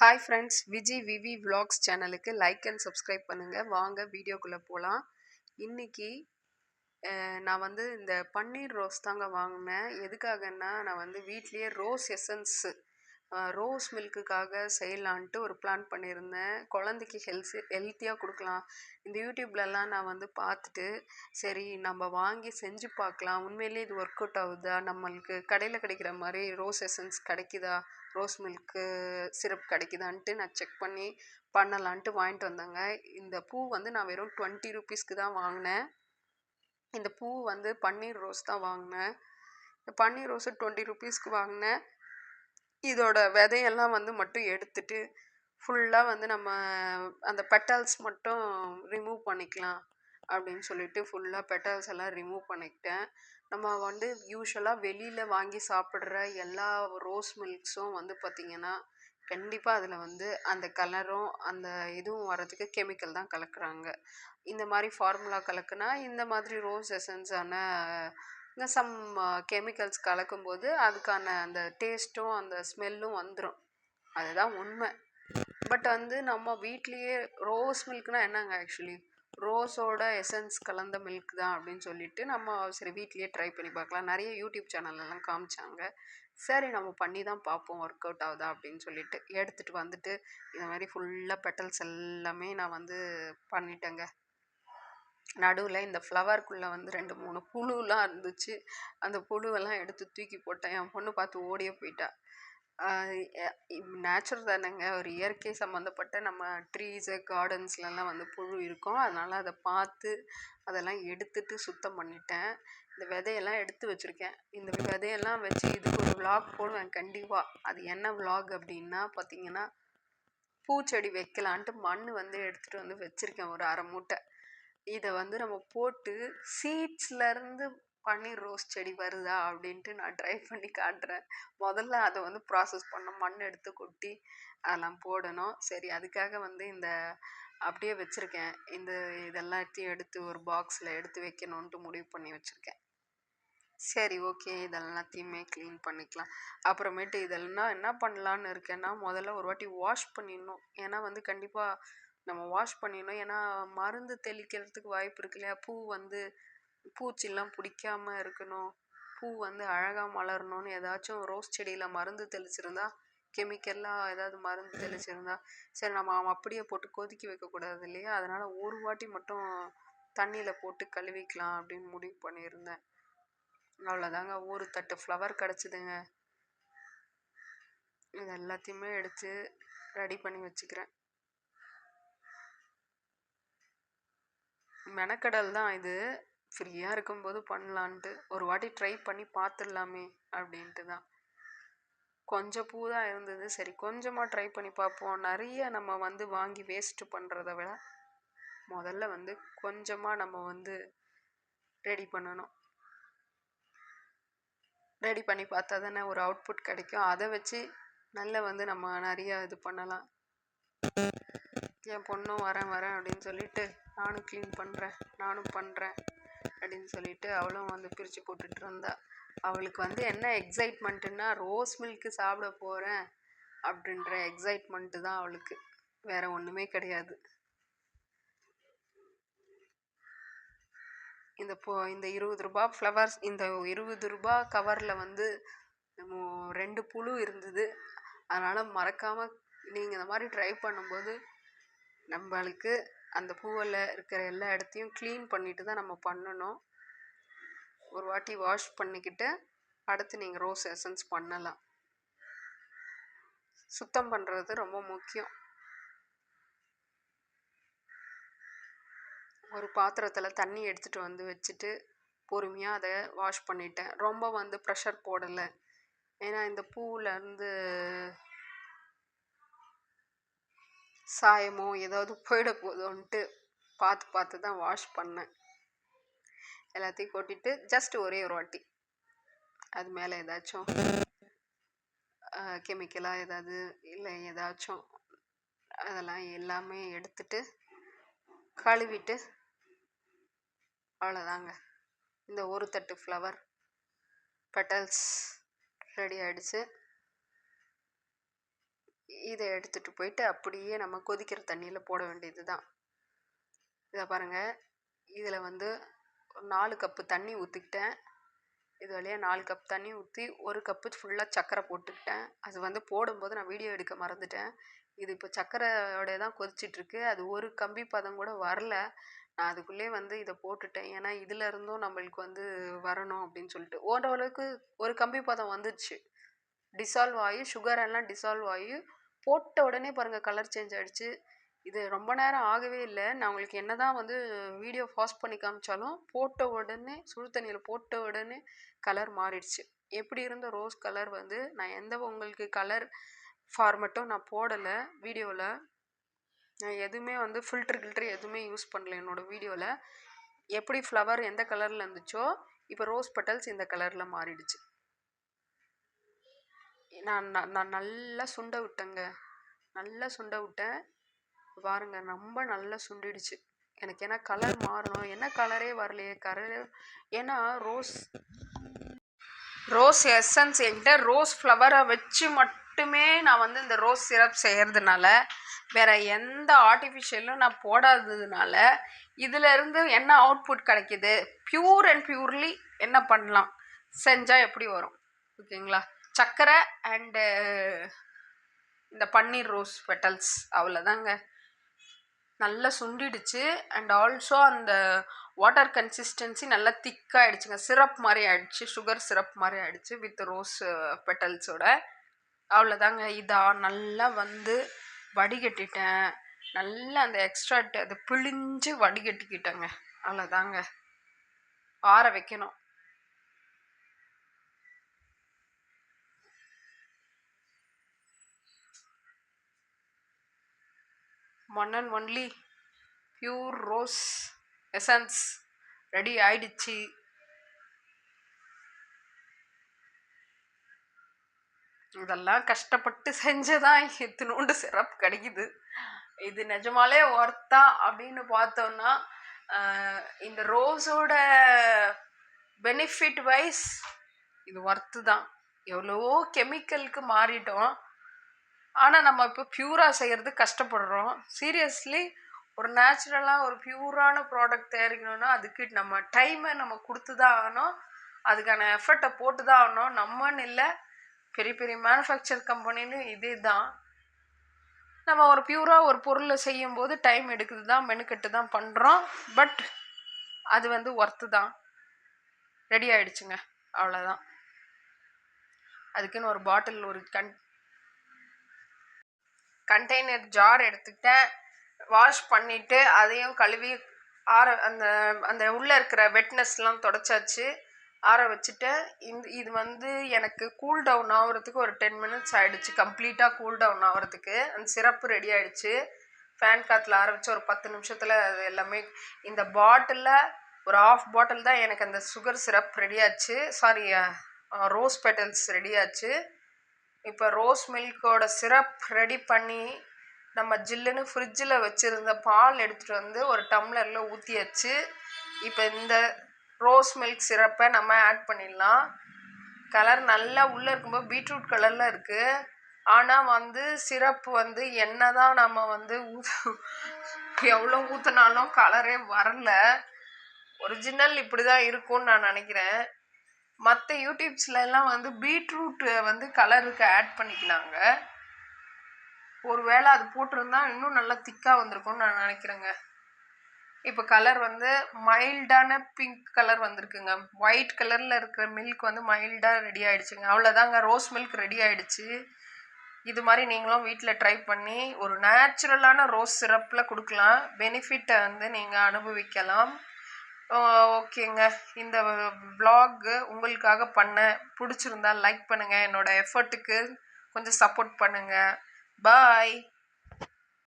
Hi friends Viji Vivi vlogs சேனலுக்கு like and subscribe பண்ணுங்கள் வாங்க வீடியோக்குள்ளே போகலாம் இன்னைக்கு நான் வந்து இந்த பன்னீர் ரோஸ் தாங்க வாங்கினேன். எதுக்காகன்னா நான் வந்து வீட்லேயே ரோஸ் எசன்ஸு ரோஸ் மில்க்குக்காக செய்யலான்ட்டு ஒரு பிளான் பண்ணியிருந்தேன். குழந்தைக்கு ஹெல்த்தி ஹெல்த்தியாக கொடுக்கலாம். இந்த யூடியூப்லலாம் நான் வந்து பார்த்துட்டு சரி நம்ம வாங்கி செஞ்சு பார்க்கலாம். உண்மையிலேயே இது ஒர்க் அவுட் ஆகுதா? நம்மளுக்கு கடையில் கிடைக்கிற மாதிரி ரோஸ் எசன்ஸ் கிடைக்குதா? ரோஸ் மில்க்கு சிரப் கிடைக்குதான்ட்டு நான் செக் பண்ணி பண்ணலான்ட்டு வாங்கிட்டு வந்தேங்க. இந்த பூ வந்து நான் வெறும் டுவெண்ட்டி ருபீஸ்க்கு தான் வாங்கினேன். இந்த பூ வந்து பன்னீர் ரோஸ் தான் வாங்கினேன். இந்த பன்னீர் ரோஸு டுவெண்ட்டி ருபீஸ்க்கு வாங்கினேன். இதோட விதையெல்லாம் வந்து மட்டும் எடுத்துட்டு ஃபுல்லாக வந்து நம்ம அந்த பெட்டல்ஸ் மட்டும் ரிமூவ் பண்ணிக்கலாம் அப்படின்னு சொல்லிட்டு ஃபுல்லாக பெட்டல்ஸ் எல்லாம் ரிமூவ் பண்ணிக்கிட்டேன். நம்ம வந்து யூஸ்வலாக வெளியில் வாங்கி சாப்பிட்ற எல்லா ரோஸ் மில்க்ஸும் வந்து பார்த்திங்கன்னா கண்டிப்பாக அதில் வந்து அந்த கலரும் அந்த இதுவும் வரதுக்கு கெமிக்கல் தான் கலக்குறாங்க. இந்த மாதிரி ஃபார்முலா கலக்குனா இந்த மாதிரி ரோஸ் எசன்ஸான இந்த சம் கெமிக்கல்ஸ் கலக்கும்போது அதுக்கான அந்த டேஸ்ட்டும் அந்த ஸ்மெல்லும் வந்துடும் அதுதான் உண்மை. பட் வந்து நம்ம வீட்லேயே ரோஸ் மில்க்னால் என்னங்க ஆக்சுவலி ரோஸோட எசன்ஸ் கலந்த மில்க் தான் அப்படின்னு சொல்லிட்டு நம்ம சரி வீட்லேயே ட்ரை பண்ணி பார்க்கலாம். நிறைய யூடியூப் சேனல்லாம் காமிச்சாங்க. சரி நம்ம பண்ணி தான் பார்ப்போம் ஒர்க் அவுட் ஆகுதா அப்படின்னு சொல்லிட்டு எடுத்துகிட்டு வந்துட்டு இந்த மாதிரி ஃபுல்லாக பெட்டல்ஸ் எல்லாமே நான் வந்து பண்ணிட்டேங்க. நடுவில் இந்த ஃப்ளவருக்குள்ளே வந்து ரெண்டு மூணு புழுலாம் இருந்துச்சு. அந்த புழுவெல்லாம் எடுத்து தூக்கி போட்டேன். என் பொண்ணு பார்த்து ஓடியே போயிட்டா. நேச்சுரல் தானேங்க. ஒரு இயற்கை சம்மந்தப்பட்ட நம்ம ட்ரீஸு கார்டன்ஸ்லலாம் வந்து புழு இருக்கும். அதனால் அதை பார்த்து அதெல்லாம் எடுத்துட்டு சுத்தம் பண்ணிட்டேன். இந்த விதையெல்லாம் எடுத்து வச்சுருக்கேன். இந்த விதையெல்லாம் வச்சு இதுக்கு ஒரு vlog போடுவேன் கண்டிப்பாக அது என்ன vlog அப்படின்னா பார்த்தீங்கன்னா பூச்செடி வைக்கலான்ட்டு மண் வந்து எடுத்துகிட்டு வந்து வச்சுருக்கேன் ஒரு அரை மூட்டை. இதை வந்து நம்ம போட்டு சீட்ஸ்லேருந்து பன்னீர் ரோஸ் செடி வருதா அப்படின்ட்டு நான் ட்ரை பண்ணி காட்டுறேன். முதல்ல அதை வந்து ப்ராசஸ் பண்ண மண் எடுத்து கொட்டி அதெல்லாம் போடணும். சரி அதுக்காக வந்து இந்த அப்படியே வச்சுருக்கேன். இந்த இதெல்லாத்தையும் எடுத்து ஒரு பாக்ஸில் எடுத்து வைக்கணுன்ட்டு முடிவு பண்ணி வச்சுருக்கேன். சரி ஓகே இதெல்லாத்தையுமே க்ளீன் பண்ணிக்கலாம். அப்புறமேட்டு இதெல்லாம் என்ன பண்ணலான்னு இருக்கேன்னா முதல்ல ஒரு வாட்டி வாஷ் பண்ணிடணும். ஏன்னா வந்து கண்டிப்பாக நம்ம வாஷ் பண்ணிடணும். ஏன்னா மருந்து தெளிக்கிறதுக்கு வாய்ப்பு இருக்கு இல்லையா? பூ வந்து பூச்சிலாம் பிடிக்காம இருக்கணும். பூ வந்து அழகாக மலரணும்னு ஏதாச்சும் ரோஸ் செடியில் மருந்து தெளிச்சிருந்தா கெமிக்கலாக ஏதாவது மருந்து தெளிச்சிருந்தா சரி நம்ம அவன் அப்படியே போட்டு கொதிக்க வைக்கக்கூடாது இல்லையா? அதனால் ஒரு வாட்டி மட்டும் தண்ணியில் போட்டு கழுவிக்கலாம் அப்படின்னு முடிவு பண்ணியிருந்தேன். அவ்வளோதாங்க. ஒரு தட்டு ஃப்ளவர் கிடச்சிதுங்க. இது எல்லாத்தையுமே எடுத்து ரெடி பண்ணி வச்சுக்கிறேன். மெனக்கடல் தான் இது. ஃப்ரீயாக இருக்கும்போது பண்ணலான்ட்டு. ஒரு வாட்டி ட்ரை பண்ணி பார்த்துடலாமே அப்படின்ட்டு தான். கொஞ்சம் பூ தான் இருந்தது. சரி கொஞ்சமாக ட்ரை பண்ணி பார்ப்போம் நிறைய நம்ம வந்து வாங்கி வேஸ்ட்டு பண்ணுறத விட முதல்ல வந்து கொஞ்சமாக நம்ம வந்து ரெடி பண்ணணும். ரெடி பண்ணி பார்த்தா தானே ஒரு அவுட்புட் கிடைக்கும். அதை வச்சு நல்ல வந்து நம்ம நிறையா இது பண்ணலாம். என் பொண்ணும் வரேன் வரேன் அப்படின்னு சொல்லிட்டு நானும் க்ளீன் பண்ணுறேன் நானும் பண்ணுறேன் அப்படின்னு சொல்லிட்டு அவளும் வந்து பிரித்து போட்டுட்டு இருந்தா. அவளுக்கு வந்து என்ன எக்ஸைட்மெண்ட்டுன்னா ரோஸ் மில்க்கு சாப்பிட போகிறேன் அப்படின்ற எக்ஸைட்மெண்ட்டு தான் அவளுக்கு. வேற ஒன்றுமே கிடையாது. இந்த போ இந்த இருபது ரூபா ஃப்ளவர்ஸ் இந்த இருபது ரூபா கவரில் வந்து நம்ம ரெண்டு புழு இருந்தது. அதனால் மறக்காமல் நீங்கள் இந்த மாதிரி ட்ரை பண்ணும்போது நம்மளுக்கு அந்த பூவில் இருக்கிற எல்லா இடத்தையும் க்ளீன் பண்ணிட்டு தான் நம்ம பண்ணணும். ஒரு வாட்டி வாஷ் பண்ணிக்கிட்டு அடுத்து நீங்கள் ரோஸ் எசன்ஸ் பண்ணலாம். சுத்தம் பண்ணுறது ரொம்ப முக்கியம். ஒரு பாத்திரத்தில் தண்ணி எடுத்துகிட்டு வந்து வச்சுட்டு பொறுமையாக அதை வாஷ் பண்ணிட்டேன். ரொம்ப வந்து ப்ரெஷர் போடலை. ஏன்னா இந்த பூவில் இருந்து சாயமோ ஏதாவது போயிடப்போதோன்ட்டு பார்த்து பார்த்து தான் வாஷ் பண்ணேன். எல்லாத்தையும் கொட்டிட்டு ஜஸ்ட் ஒரே ஒரு வாட்டி. அது மேலே ஏதாச்சும் கெமிக்கலாக ஏதாவது இல்லை ஏதாச்சும் அதெல்லாம் எல்லாமே எடுத்துட்டு கழுவிட்டு அவ்வளோதாங்க. இந்த ஒரு தட்டு ஃப்ளவர் பெட்டல்ஸ் ரெடி ஆகிடுச்சு இதை எடுத்துகிட்டு போயிட்டு அப்படியே நம்ம கொதிக்கிற தண்ணியில் போட வேண்டியது தான் இதை பாருங்கள் இதில் வந்து ஒரு நாலு கப்பு தண்ணி ஊற்றிக்கிட்டேன் இது வழியாக நாலு கப் தண்ணி ஊற்றி ஒரு கப்பு ஃபுல்லாக சர்க்கரை போட்டுக்கிட்டேன். அது வந்து போடும்போது நான் வீடியோ எடுக்க மறந்துட்டேன். இது இப்போ சர்க்கரையோட தான் கொதிச்சிட்ருக்கு. அது ஒரு கம்பி பதம் கூட வரல. நான் அதுக்குள்ளே வந்து இதை போட்டுட்டேன். ஏன்னா இதில் இருந்தும் நம்மளுக்கு வந்து வரணும் அப்படின்னு சொல்லிட்டு. ஓரளவுக்கு ஒரு கம்பி பதம் வந்துடுச்சு டிசால்வ் ஆகி சுகர் எல்லாம் டிசால்வ் ஆகி போட்ட உடனே பாருங்கள் கலர் சேஞ்ச் ஆகிடுச்சு இது ரொம்ப நேரம் ஆகவே இல்லை. நான் உங்களுக்கு என்ன தான் வந்து வீடியோ ஃபாஸ்ட் பண்ணி காமிச்சாலும் போட்ட உடனே சுடு தண்ணியில் போட்ட உடனே கலர் மாறிடுச்சு. எப்படி இருந்த ரோஸ் கலர் வந்து நான் எந்த உங்களுக்கு கலர் ஃபார்மெட்டும் நான் போடலை வீடியோவில் நான் எதுவுமே வந்து ஃபில்டர் கில்ட்ரு எதுவுமே யூஸ் பண்ணல என்னோடய வீடியோவில் எப்படி ஃப்ளவர் எந்த கலரில் இருந்துச்சோ இப்போ ரோஸ் பெட்டல்ஸ் இந்த கலரில் மாறிடுச்சு. நான் நான் நான் நல்லா சுண்ட விட்டேங்க. நல்லா சுண்ட விட்டேன். பாருங்க ரொம்ப நல்லா சுண்டிடுச்சு. எனக்கு ஏன்னா கலர் மாறணும்? என்ன கலரே வரலையே? கலர் ஏன்னா ரோஸ் ரோஸ் எசன்ஸ் என்கிட்ட ரோஸ் ஃப்ளவரை வச்சு மட்டுமே நான் வந்து இந்த ரோஸ் சிரப் செய்கிறதுனால வேற எந்த ஆர்டிஃபிஷியலும் நான் போடாததுனால இதிலிருந்து என்ன அவுட்புட் கிடைக்கிது? ப்யூர் அண்ட் ப்யூர்லி என்ன பண்ணலாம்? செஞ்சால் எப்படி வரும்? ஓகேங்களா? சர்க்கரை அண்டு uh, இந்த பன்னீர் ரோஸ் பெட்டல்ஸ் அவ்வளோதாங்க நல்லா சுண்டிடுச்சு அண்ட் ஆல்சோ அந்த வாட்டர் கன்சிஸ்டன்சி நல்லா திக்காகிடுச்சுங்க சிரப் மாதிரி ஆகிடுச்சு சுகர் சிரப் மாதிரி ஆகிடுச்சு வித் ரோஸ் பெட்டல்ஸோட uh, அவ்வளோதாங்க இதா நல்லா வந்து வடிகட்டிட்டேன். நல்லா அந்த எக்ஸ்ட்ரா அது பிழிஞ்சு வடிகட்டிக்கிட்டேங்க. அவ்வளோதாங்க ஆற வைக்கணும். One and only pure rose essence ready ஆயிடுச்சு இதெல்லாம் கஷ்டப்பட்டு செஞ்சதான் இத்தினோண்டு சிறப்பு கிடைக்குது. இது நிஜமாலே ஒர்த்தா அப்படின்னு பார்த்தோம்னா இந்த ரோஸோட பெனிஃபிட் வைஸ் இது ஒர்த்து தான். எவ்வளவோ கெமிக்கலுக்கு மாறிட்டோம். ஆனால் நம்ம இப்போ ப்யூராக செய்கிறது கஷ்டப்படுறோம். சீரியஸ்லி ஒரு நேச்சுரலாக ஒரு ப்யூரான ப்ராடக்ட் தயாரிக்கணும்னா அதுக்கு நம்ம டைமை நம்ம கொடுத்து தான் ஆகணும். அதுக்கான எஃபர்ட்டை போட்டு தான் ஆகணும். நம்மன்னு இல்லை பெரிய பெரிய மேனுஃபேக்சர் கம்பெனின்னு இதே தான் நம்ம ஒரு பியூராக ஒரு பொருளை செய்யும்போது டைம் எடுக்குது தான் மெனுக்கெட்டு தான் பண்ணுறோம் பட் அது வந்து ஒர்த்து தான் ரெடி ஆகிடுச்சுங்க அவ்வளோதான் அதுக்குன்னு ஒரு பாட்டில் ஒரு கன் கண்டெய்னர் ஜார் எடுத்துக்கிட்டேன். வாஷ் பண்ணிவிட்டு அதையும் கழுவி ஆற அந்த அந்த உள்ளே இருக்கிற வெட்னஸ்லாம் தொடச்சாச்சு. ஆற வச்சுட்டேன் இந்த இது வந்து எனக்கு கூல் டவுன் ஆகிறதுக்கு ஒரு டென் மினிட்ஸ் ஆகிடுச்சு கம்ப்ளீட்டாக கூல் டவுன் ஆகிறதுக்கு. அந்த சிறப்பு ரெடி ஆகிடுச்சு ஃபேன் காற்றுல ஆற ஒரு பத்து நிமிஷத்தில் அது எல்லாமே இந்த பாட்டிலில் ஒரு ஆஃப் பாட்டில் தான் எனக்கு அந்த சுகர் சிரப் ரெடி ஆச்சு. சாரி ரோஸ் பெட்டல்ஸ் ரெடி ஆச்சு. இப்போ ரோஸ் மில்கோட சிரப் ரெடி பண்ணி நம்ம ஜில்லுன்னு ஃப்ரிட்ஜில் வச்சுருந்த பால் எடுத்துகிட்டு வந்து ஒரு டம்ளரில் ஊற்றியாச்சு இப்போ இந்த ரோஸ் மில்க் சிரப்பை நம்ம ஆட் பண்ணிடலாம். கலர் நல்லா உள்ளே இருக்கும்போது பீட்ரூட் கலரில் இருக்குது ஆனால் வந்து சிரப்பு வந்து என்ன தான் நம்ம வந்து ஊற்று எவ்வளோ ஊற்றினாலும் கலரே வரல. ஒரிஜினல் இப்படி தான் இருக்கும்னு நான் நினைக்கிறேன். மற்ற யூடியூப்ஸ்லாம் வந்து பீட்ரூட் வந்து கலருக்கு ஆட் பண்ணிக்கலாங்க ஒரு வேளை அது போட்டிருந்தா இன்னும் நல்லா திக்காக வந்திருக்கும்னு நான் நினைக்கிறேங்க. இப்போ கலர் வந்து மைல்டான பிங்க் கலர் வந்திருக்குங்க. ஒயிட் கலரில் இருக்கிற மில்க் வந்து மைல்டாக ரெடி ஆகிடுச்சுங்க அவ்வளோதாங்க ரோஸ் மில்க் ரெடி ஆகிடுச்சு இது மாதிரி நீங்களும் வீட்டில் ட்ரை பண்ணி ஒரு நேச்சுரலான ரோஸ் சிரப்பில் கொடுக்கலாம். பெனிஃபிட்டை வந்து நீங்கள் அனுபவிக்கலாம். ஓகேங்க. இந்த விலாகு உங்களுக்காக பண்ண பிடிச்சிருந்தா லைக் பண்ணுங்கள் என்னோடய எஃபர்ட்டுக்கு கொஞ்சம் சப்போர்ட் பண்ணுங்கள் பாய்